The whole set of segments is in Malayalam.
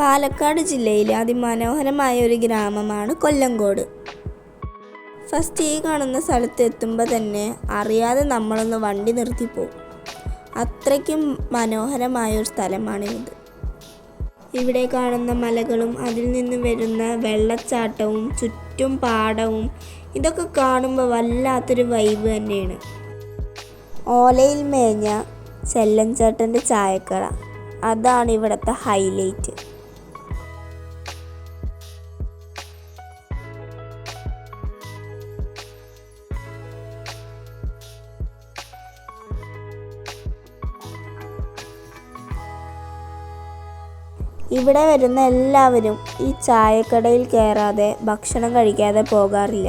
പാലക്കാട് ജില്ലയിലെ അതിമനോഹരമായ ഒരു ഗ്രാമമാണ് കൊല്ലങ്കോട്. ഫസ്റ്റ് ഈ കാണുന്ന സ്ഥലത്ത് എത്തുമ്പോൾ തന്നെ അറിയാതെ നമ്മളൊന്ന് വണ്ടി നിർത്തിപ്പോവും അത്രയ്ക്കും മനോഹരമായ ഒരു സ്ഥലമാണിത് ഇവിടെ കാണുന്ന മലകളും അതിൽ നിന്ന് വരുന്ന വെള്ളച്ചാട്ടവും ചുറ്റും പാടവും ഇതൊക്കെ കാണുമ്പോൾ വല്ലാത്തൊരു വൈബ് തന്നെയാണ്. ഓലയിൽ മേഞ്ഞ ചെല്ലൻചേട്ടന്റെ ചായക്കട. അതാണ് ഇവിടുത്തെ ഹൈലൈറ്റ് ഇവിടെ വരുന്ന എല്ലാവരും ഈ ചായക്കടയിൽ കയറാതെ ഭക്ഷണം കഴിക്കാതെ പോകാറില്ല.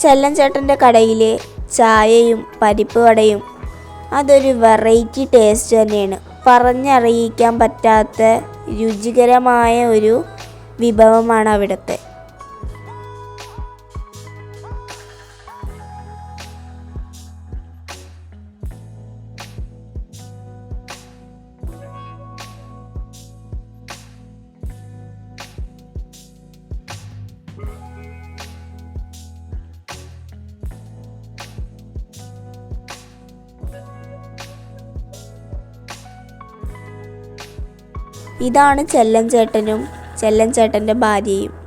ചെല്ലൻചേട്ടന്റെ കടയിലെ ചായയും പരിപ്പ് വടയും അതൊരു വെറൈറ്റി ടേസ്റ്റ് തന്നെയാണ്. പറഞ്ഞറിയിക്കാൻ പറ്റാത്ത രുചികരമായ ഒരു വിഭവമാണ് അവിടുത്തെ. ഇതാണ് ചെല്ലൻ ചേട്ടനും. ചെല്ലൻ ചേട്ടന്റെ ഭാര്യയും.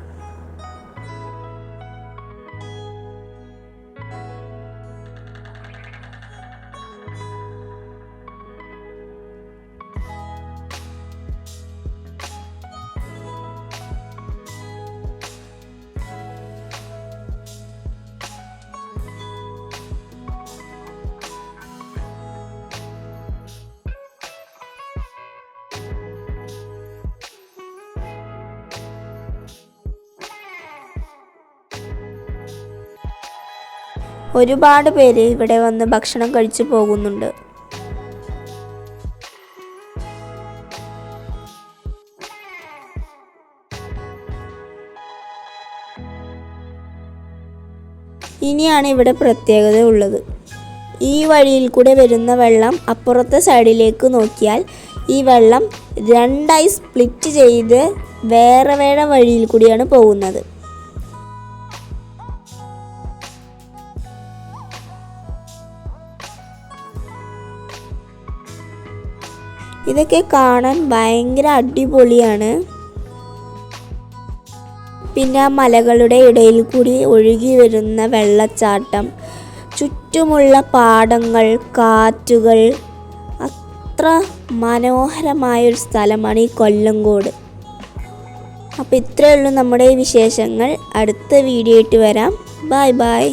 ഒരുപാട് പേര് ഇവിടെ വന്ന് ഭക്ഷണം കഴിച്ചു പോകുന്നുണ്ട്. ഇനിയാണ് ഇവിടെ പ്രത്യേകത ഉള്ളത്. ഈ വഴിയിൽ കൂടെ വരുന്ന വെള്ളം അപ്പുറത്തെ സൈഡിലേക്ക് നോക്കിയാൽ ഈ വെള്ളം രണ്ടായി സ്പ്ലിറ്റ് ചെയ്ത് വേറെ വേറെ വഴിയിൽ കൂടിയാണ് പോകുന്നത്. ഇതൊക്കെ കാണാൻ ഭയങ്കര അടിപൊളിയാണ്. പിന്നെ ആ മലകളുടെ ഇടയിൽ കൂടി ഒഴുകി വരുന്ന വെള്ളച്ചാട്ടം ചുറ്റുമുള്ള പാടങ്ങൾ കാറ്റുകൾ. അത്ര മനോഹരമായൊരു സ്ഥലമാണ് ഈ കൊല്ലങ്കോട് അപ്പോൾ ഇത്രയേ ഉള്ളൂ നമ്മുടെ ഈ വിശേഷങ്ങൾ. അടുത്ത വീഡിയോ ആയിട്ട് വരാം. Bye bye